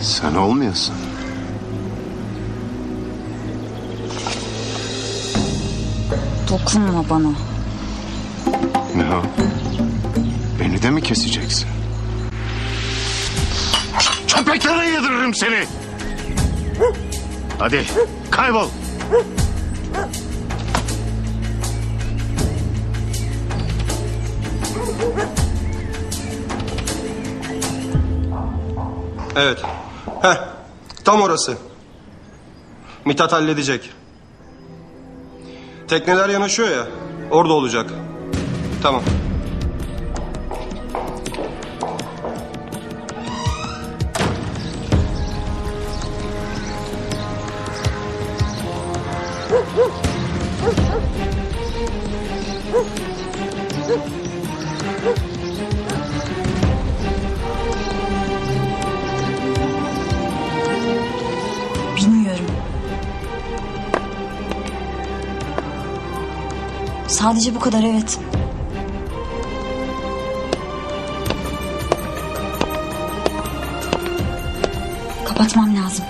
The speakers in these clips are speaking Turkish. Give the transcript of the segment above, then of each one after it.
Sen olmayasın. Dokunma bana. Ne o? Beni de mi keseceksin? Köpeklere yediririm seni. Hadi kaybol. Evet. Heh. Tam orası. Mithat halledecek. Tekneler yanaşıyor ya. Orada olacak. Tamam. Bilmiyorum. Sadece bu kadar evet. Kapatmam lazım.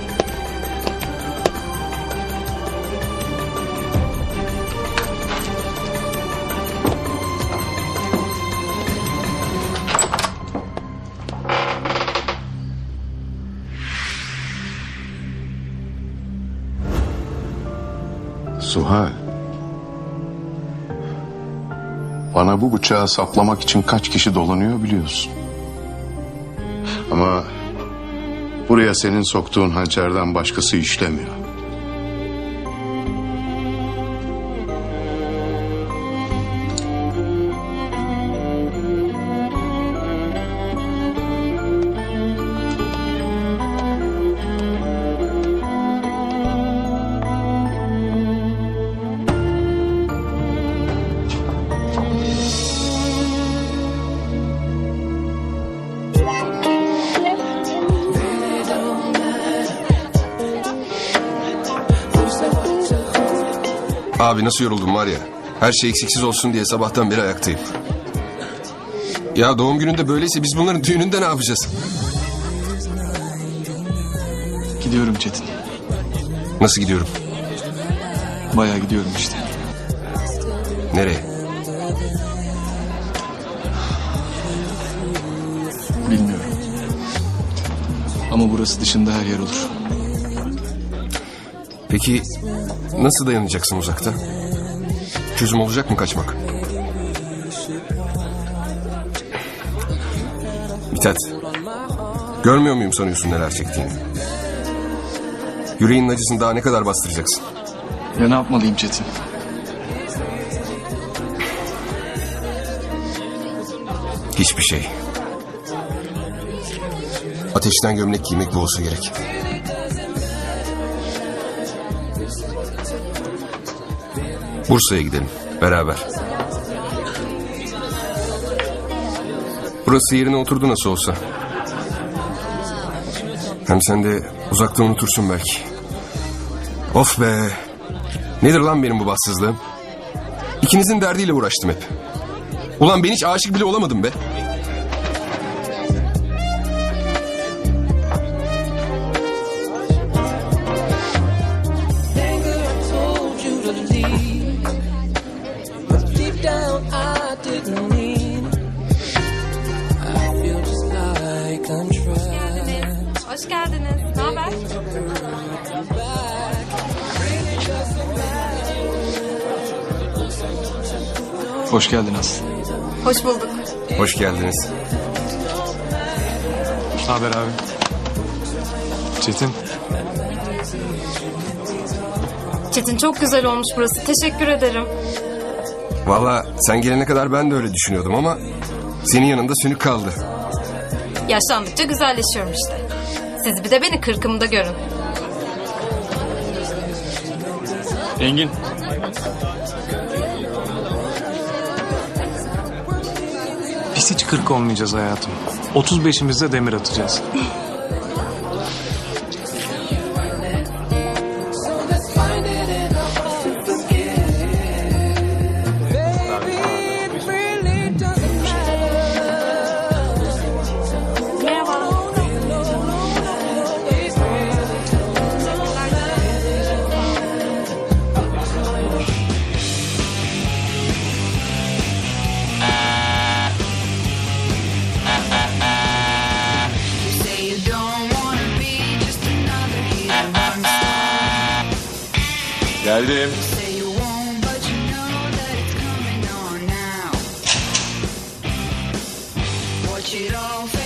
Bana bu bıçağı saplamak için kaç kişi dolanıyor biliyorsun. Ama buraya senin soktuğun hançerden başkası işlemiyor. Abi nasıl yoruldum var ya. Her şey eksiksiz olsun diye sabahtan beri ayaktayım. Ya doğum gününde böyleyse biz bunların düğününde ne yapacağız? Gidiyorum Çetin. Nasıl gidiyorum? Bayağı gidiyorum işte. Nereye? Bilmiyorum. Ama burası dışında her yer olur. Peki nasıl dayanacaksın uzakta? Çözüm olacak mı kaçmak? Mithat. Görmüyor muyum sanıyorsun neler çektiğini? Yüreğinin acısını daha ne kadar bastıracaksın? Ya ne yapmalıyım Çetin? Hiçbir şey. Ateşten gömlek giymek bu olsa gerek. Bursa'ya gidelim beraber. Burası yerine oturdu nasıl olsa. Hem sen de uzakta unutursun belki. Of be. Nedir lan benim bu bahtsızlığım? İkinizin derdiyle uğraştım hep. Ulan ben hiç aşık bile olamadım be. Hoş geldiniz. Ne haber? Hoş geldin Aslı. Hoş bulduk. Hoş geldiniz. Ne haber abi? Çetin. Çetin çok güzel olmuş burası. Teşekkür ederim. Valla sen gelene kadar ben de öyle düşünüyordum ama... ...senin yanında sönük kaldı. Yaşlandıkça güzelleşiyorum işte. Siz bir de beni kırkımda görün. Engin. Biz hiç kırk olmayacağız hayatım. 35'imizde demir atacağız. Geldim.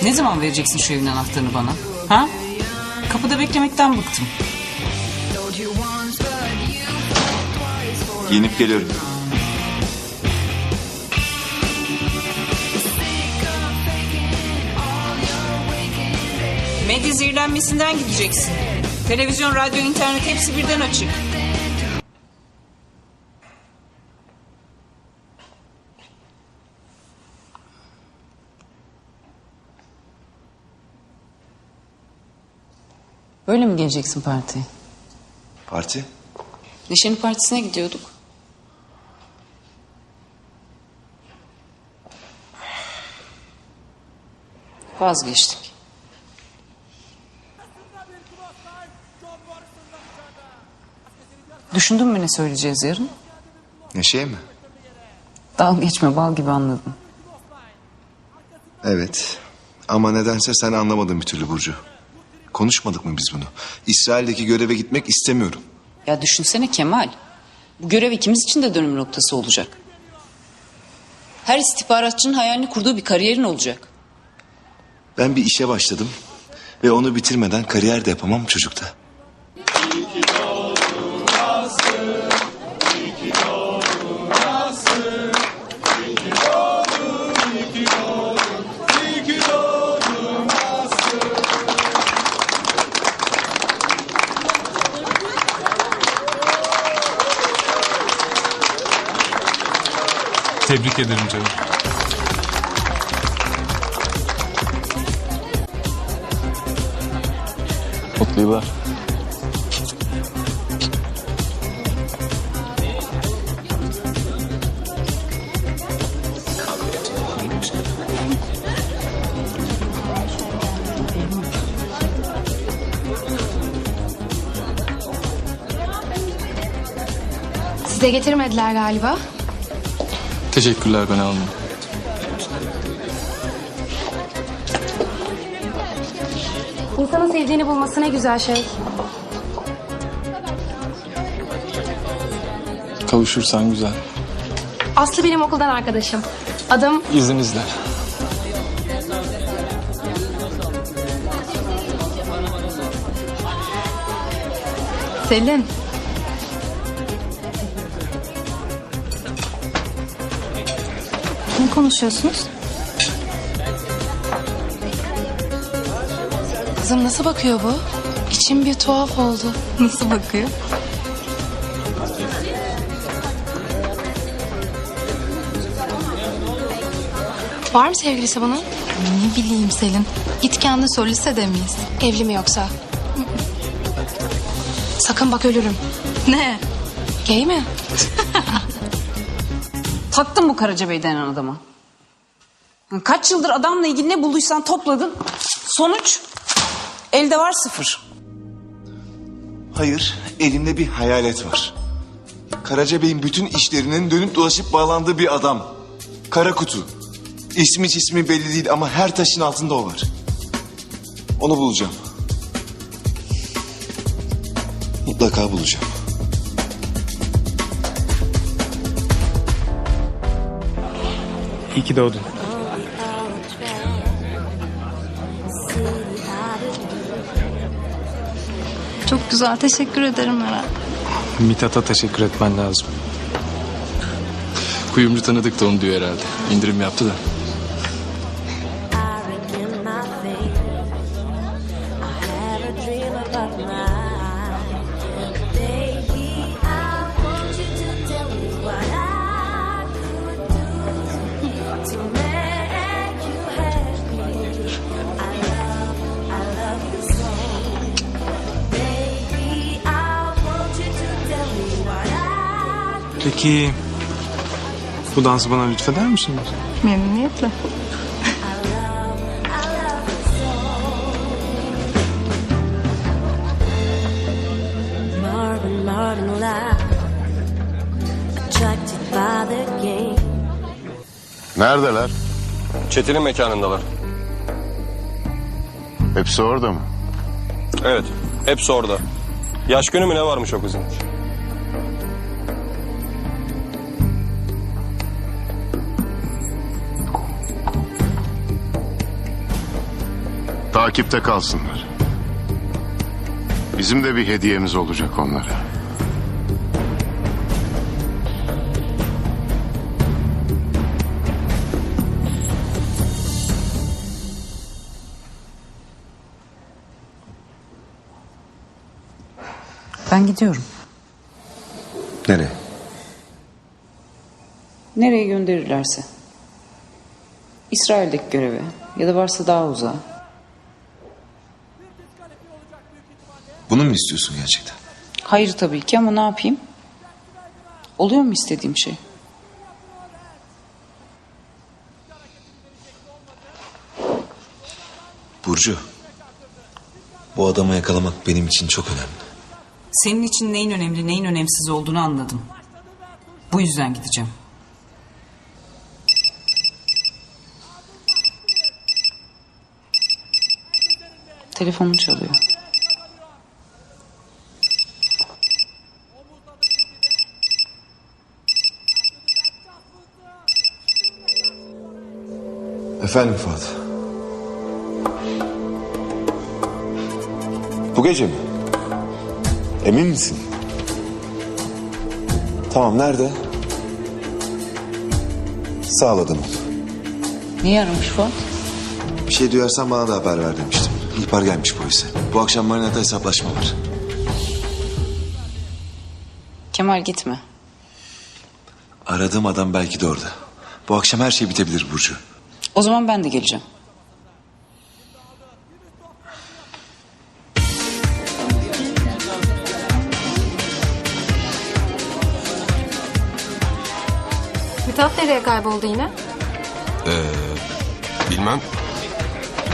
Ne zaman vereceksin şu evin anahtarını bana? Ha? Kapıda beklemekten bıktım. Giyinip geliyorum. Medya zehirlenmesinden gideceksin. Televizyon, radyo, internet hepsi birden açık. Böyle mi geleceksin partiye? Parti? Neşe'nin partisine gidiyorduk. Vazgeçtik. Düşündün mü ne söyleyeceğiz yarın? Neşe'ye mi? Dalga geçme bal gibi anladım. Evet. Ama nedense sen anlamadın bir türlü Burcu. Konuşmadık mı biz bunu? İsrail'deki göreve gitmek istemiyorum. Ya düşünsene Kemal. Bu görev ikimiz için de dönüm noktası olacak. Her istihbaratçının hayalini kurduğu bir kariyerin olacak. Ben bir işe başladım. Ve onu bitirmeden kariyer de yapamam çocukta. Tebrik ederim canım. Mutlu yıllar. Size getirmediler galiba. Teşekkürler ben almam. İnsanın sevdiğini bulması ne güzel şey. Kavuşursan güzel. Aslı benim okuldan arkadaşım. Adım İzninizle. Selin. Ne konuşuyorsunuz? Kızım nasıl bakıyor bu? İçim bir tuhaf oldu. Nasıl bakıyor? Var mı sevgilisi bunun? Ne bileyim Selin. Git kendi sor lisede miyiz? Evli mi yoksa? Sakın bak ölürüm. Ne? Gay mi? Taktın bu Karacabey denen adama. Kaç yıldır adamla ilgili ne bulduysan topladın. Sonuç elde var sıfır. Hayır, elimde bir hayalet var. Karaca Bey'in bütün işlerinin dönüp dolaşıp bağlandığı bir adam. Kara kutu. İsmi cismi belli değil ama her taşın altında o var. Onu bulacağım. Mutlaka bulacağım. İyi ki doğdun. Çok güzel teşekkür ederim Meral. Mithat'a teşekkür etmen lazım. Kuyumcu tanıdık da onu diyor herhalde. İndirim yaptı da. Peki bu dansı bana lütfeder misiniz? Memnuniyetle. Neredeler? Çetin'in mekanındalar. Hepsi orada mı? Evet. Hepsi orada. Yaş günü mü ne varmış o kızın? Takipte kalsınlar. Bizim de bir hediyemiz olacak onlara. Ben gidiyorum. Nereye? Nereye gönderirlerse. İsrail'deki göreve ya da varsa daha uzağa. Mu istiyorsun gerçekten? Hayır tabii ki ama ne yapayım? Oluyor mu istediğim şey? Burcu. Bu adamı yakalamak benim için çok önemli. Senin için neyin önemli neyin önemsiz olduğunu anladım. Bu yüzden gideceğim. Telefonum çalıyor. Efendim Fuat. Bu gece mi? Emin misin? Tamam nerede? Sağ ol adamım. Niye aramış Fuat? Bir şey duyarsan bana da haber ver demiştim. İhbar gelmiş polise. Bu akşam marinata hesaplaşma var. Kemal gitme. Aradığım adam belki de orada. Bu akşam her şey bitebilir Burcu. O zaman ben de geleceğim. Mithat nereye kayboldu yine? Bilmem.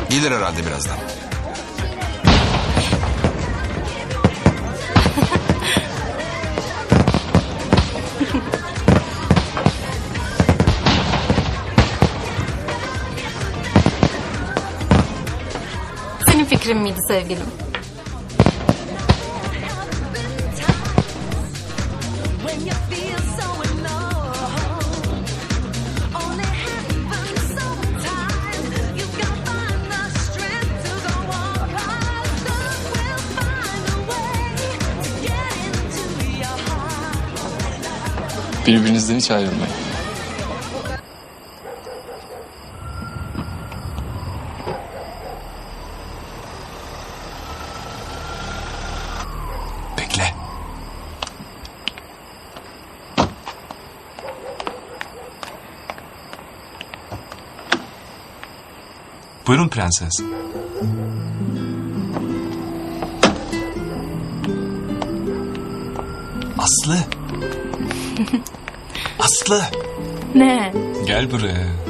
Gelir herhalde birazdan. Fikrin miydi sevgilim? Birbirinizden hiç ayrılmayın. Buyurun prenses. Aslı. Aslı. Ne? Gel buraya.